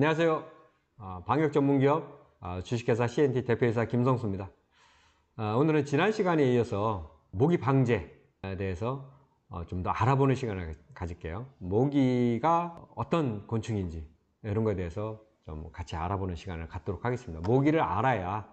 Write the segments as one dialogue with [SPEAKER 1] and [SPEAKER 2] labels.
[SPEAKER 1] 안녕하세요. 아, 방역 전문기업 아, 주식회사 CNT 대표이사 김성수입니다. 아, 오늘은 지난 시간에 이어서 모기 방제에 대해서 어, 좀더 알아보는 시간을 가질게요. 모기가 어떤 곤충인지 이런 거에 대해서 좀 같이 알아보는 시간을 갖도록 하겠습니다. 모기를 알아야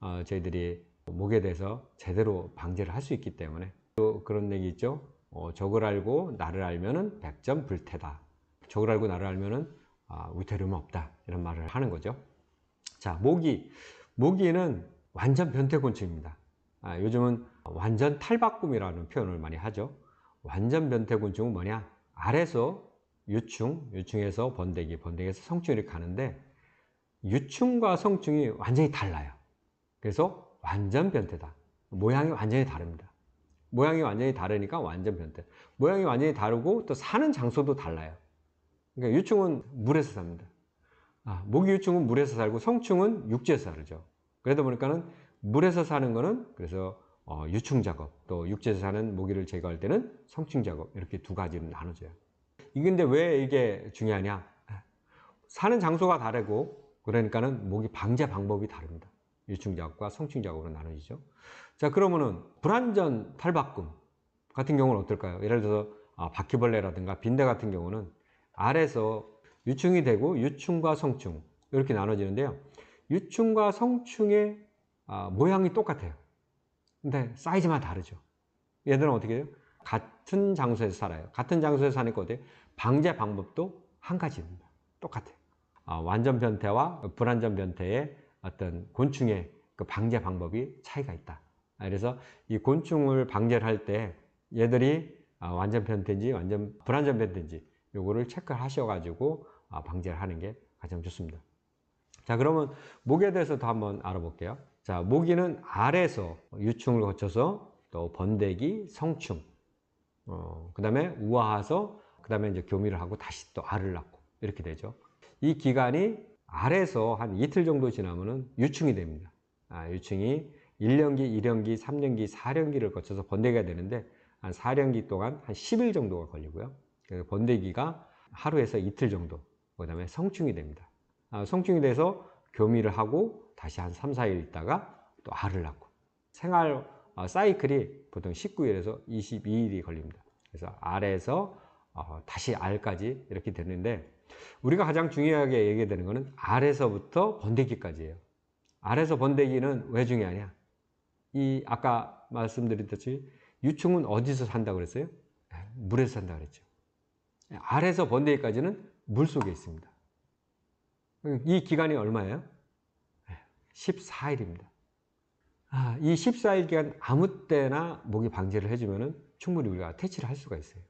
[SPEAKER 1] 어, 저희들이 모기에 대해서 제대로 방제를 할 수 있기 때문에 또 그런 얘기 있죠. 어, 적을 알고 나를 알면은 백전 불태다. 적을 알고 나를 알면은 아, 위태로움은 없다. 이런 말을 하는 거죠. 자, 모기. 모기는 완전 변태곤충입니다. 아, 요즘은 완전 탈바꿈이라는 표현을 많이 하죠. 완전 변태곤충은 뭐냐? 아래서 유충, 유충에서 번데기, 번데기에서 성충 이렇게 가는데 유충과 성충이 완전히 달라요. 그래서 완전 변태다. 모양이 완전히 다릅니다. 모양이 완전히 다르니까 완전 변태. 모양이 완전히 다르고 또 사는 장소도 달라요. 그러니까 유충은 물에서 삽니다. 아, 모기 유충은 물에서 살고 성충은 육지에서 살죠. 그러다 보니까는 물에서 사는 거는 그래서 어, 유충 작업, 또 육지에서 사는 모기를 제거할 때는 성충 작업 이렇게 두 가지로 나눠져요. 이게 근데 왜 이게 중요하냐? 사는 장소가 다르고 그러니까는 모기 방제 방법이 다릅니다. 유충 작업과 성충 작업으로 나눠지죠. 자 그러면은 불완전 탈바꿈 같은 경우는 어떨까요? 예를 들어서 아, 바퀴벌레라든가 빈대 같은 경우는 알에서 유충이 되고 유충과 성충 이렇게 나눠지는데요. 유충과 성충의 아, 모양이 똑같아요. 근데 사이즈만 다르죠. 얘들은 어떻게 해요? 같은 장소에서 살아요. 같은 장소에서 사니까 어때요? 방제 방법도 한 가지입니다. 똑같아요. 아, 완전 변태와 불완전 변태의 어떤 곤충의 그 방제 방법이 차이가 있다. 아, 그래서 이 곤충을 방제를 할 때 얘들이 아, 완전 변태인지 완전 불완전 변태인지 요거를 체크를 하셔가지고 아, 방제를 하는 게 가장 좋습니다. 자, 그러면 목에 대해서도 한번 알아볼게요. 자, 모기는 알에서 유충을 거쳐서 또 번데기, 성충, 어, 그 다음에 우아해서 그 다음에 이제 교미를 하고 다시 또 알을 낳고 이렇게 되죠. 이 기간이 알에서 한 이틀 정도 지나면은 유충이 됩니다. 아, 유충이 1년기, 2년기, 3년기, 4년기를 거쳐서 번데기가 되는데 한 4년기 동안 한 10일 정도가 걸리고요. 그 번데기가 하루에서 이틀 정도, 그 다음에 성충이 됩니다. 아, 성충이 돼서 교미를 하고 다시 한 3, 4일 있다가 또 알을 낳고 생활 어, 사이클이 보통 19일에서 22일이 걸립니다. 그래서 알에서 어, 다시 알까지 이렇게 되는데 우리가 가장 중요하게 얘기되는 것은 알에서부터 번데기까지예요. 알에서 번데기는 왜 중요하냐? 이 아까 말씀드렸듯이 유충은 어디서 산다고 그랬어요? 물에서 산다 그랬죠. 알에서 번데기까지는 물 속에 있습니다. 이 기간이 얼마예요? 14일입니다. 아, 이 14일 기간 아무 때나 모기 방제를 해주면 충분히 우리가 퇴치를 할 수가 있어요.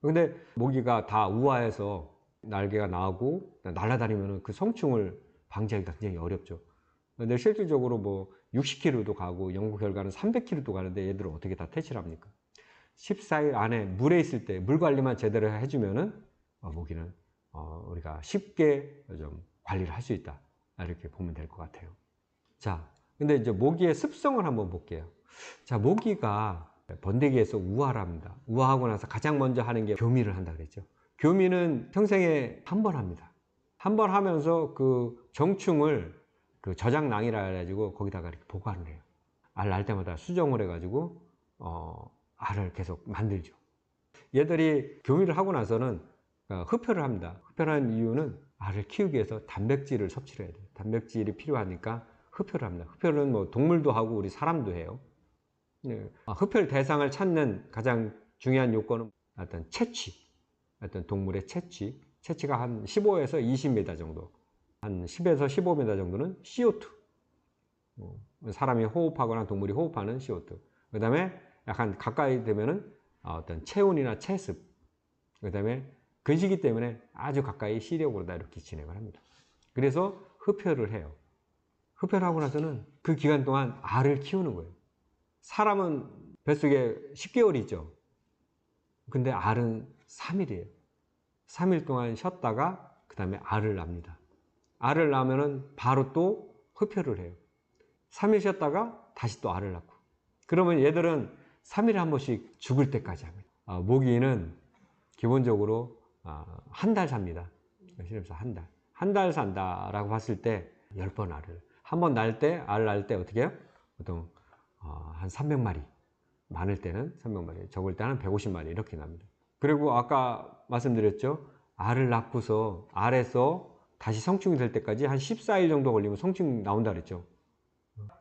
[SPEAKER 1] 근데 모기가 다 우아해서 날개가 나오고 날아다니면 그 성충을 방지하기가 굉장히 어렵죠. 근데 실질적으로 뭐 60km도 가고 연구 결과는 300km도 가는데 얘들은 어떻게 다 퇴치를 합니까? 14일 안에 물에 있을 때 물 관리만 제대로 해주면은 어, 모기는 어, 우리가 쉽게 좀 관리를 할 수 있다. 이렇게 보면 될 것 같아요. 자, 근데 이제 모기의 습성을 한번 볼게요. 자, 모기가 번데기에서 우아랍니다. 우아하고 나서 가장 먼저 하는 게 교미를 한다 그랬죠. 교미는 평생에 한 번 합니다. 한 번 하면서 그 정충을 그 저장낭이라 해가지고 거기다가 이렇게 보관을 해요. 알 날 때마다 수정을 해가지고, 어, 알을 계속 만들죠. 얘들이 교미를 하고 나서는 어, 흡혈을 합니다. 흡혈하는 이유는 알을 키우기 위해서 단백질을 섭취를 해야 돼요. 단백질이 필요하니까 흡혈을 합니다. 흡혈은 뭐 동물도 하고 우리 사람도 해요. 네. 흡혈 대상을 찾는 가장 중요한 요건은 어떤 채취, 어떤 동물의 채취. 채취가 한 15에서 20m 정도, 한 10에서 15m 정도는 CO2. 어, 사람이 호흡하거나 동물이 호흡하는 CO2. 그 다음에 약간 가까이 되면은 어떤 체온이나 체습. 그 다음에 근시기 때문에 아주 가까이 시력으로 다 이렇게 진행을 합니다. 그래서 흡혈을 해요. 흡혈 하고 나서는 그 기간 동안 알을 키우는 거예요. 사람은 뱃속에 10개월이 있죠. 근데 알은 3일이에요. 3일 동안 쉬었다가 그 다음에 알을 낳습니다. 알을 낳으면 바로 또 흡혈을 해요. 3일 쉬었다가 다시 또 알을 낳고. 그러면 얘들은 3일에 한 번씩 죽을 때까지 합니다. 아, 모기는 기본적으로 아, 한달 삽니다. 실험에서 한 달. 한 달 산다라고 봤을 때 10번 알을. 한 번 날 때, 알 날 때 어떻게 해요? 보통 어, 한 300마리. 많을 때는 300마리, 적을 때는 150마리 이렇게 납니다. 그리고 아까 말씀드렸죠. 알을 낳고서 알에서 다시 성충이 될 때까지 한 14일 정도 걸리면 성충 나온다 그랬죠.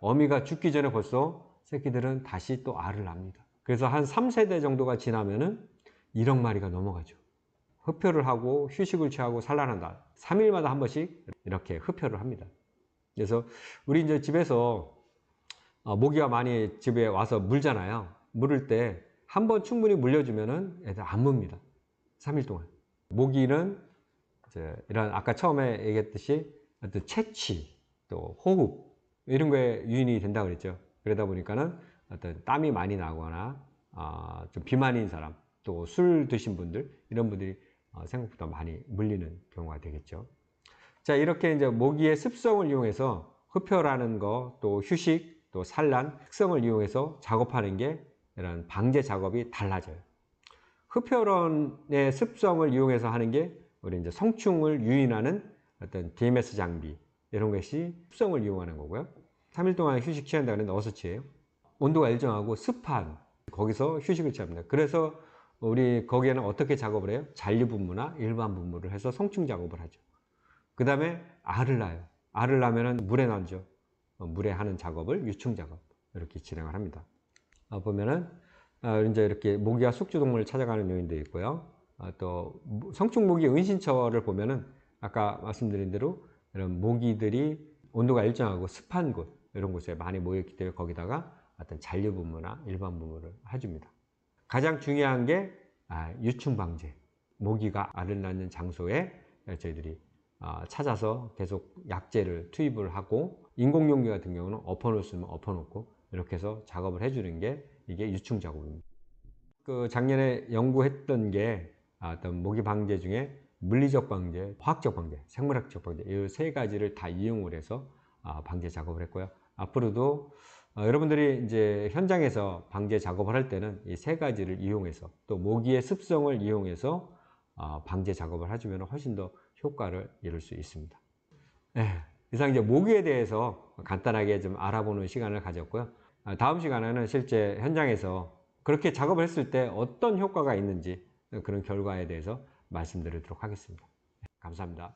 [SPEAKER 1] 어미가 죽기 전에 벌써 새끼들은 다시 또 알을 낳습니다. 그래서 한 3세대 정도가 지나면은 1억 마리가 넘어가죠. 흡표를 하고 휴식을 취하고 산란한다. 3일마다 한 번씩 이렇게 흡표를 합니다. 그래서 우리 이제 집에서 어, 모기가 많이 집에 와서 물잖아요. 물을 때 한 번 충분히 물려주면은 애들 안 뭅니다. 3일 동안. 모기는 이런 아까 처음에 얘기했듯이 어떤 채취, 또 호흡 이런 거에 유인이 된다 그랬죠. 그러다 보니까는 어떤 땀이 많이 나거나 아, 좀 비만인 사람, 또 술 드신 분들 이런 분들이 어, 생각보다 많이 물리는 경우가 되겠죠. 자 이렇게 이제 모기의 습성을 이용해서 흡표라는 거, 또 휴식, 또 산란 특성을 이용해서 작업하는 게 이런 방제 작업이 달라져요. 흡표론의 습성을 이용해서 하는 게 우리 이제 성충을 유인하는 어떤 DMS 장비 이런 것이 습성을 이용하는 거고요. 3일 동안 휴식 취한다는 어서치예요. 온도가 일정하고 습한 거기서 휴식을 취합니다. 그래서 우리 거기에는 어떻게 작업을 해요? 잔류 분무나 일반 분무를 해서 성충 작업을 하죠. 그 다음에 알을 낳아요. 알을 낳으면 물에 놔죠. 어, 물에 하는 작업을 유충 작업 이렇게 진행을 합니다. 어, 보면은 어, 이제 이렇게 모기가 숙주동물을 찾아가는 요인도 있고요. 어, 또 성충 모기 은신처를 보면은 아까 말씀드린 대로 이런 모기들이 온도가 일정하고 습한 곳 이런 곳에 많이 모였기 때문에 거기다가 어떤 잔류 분무나 일반 분무를 해줍니다. 가장 중요한 게 아, 유충 방제. 모기가 알을 낳는 장소에 저희들이 아, 찾아서 계속 약제를 투입을 하고 인공용기 같은 경우는 있으면 엎어놓고 이렇게 해서 작업을 해주는 게 이게 유충 작업입니다. 그 작년에 연구했던 게 아, 어떤 모기 방제 중에 물리적 방제, 화학적 방제, 생물학적 방제 이 세 가지를 다 이용을 해서 아, 방제 작업을 했고요. 앞으로도 어, 여러분들이 이제 현장에서 방제 작업을 할 때는 이 세 가지를 이용해서 또 모기의 습성을 이용해서 어, 방제 작업을 해주면 훨씬 더 효과를 이룰 수 있습니다. 네, 이상 이제 모기에 대해서 간단하게 좀 알아보는 시간을 가졌고요. 아, 다음 시간에는 실제 현장에서 그렇게 작업을 했을 때 어떤 효과가 있는지 그런 결과에 대해서 말씀드리도록 하겠습니다. 네, 감사합니다.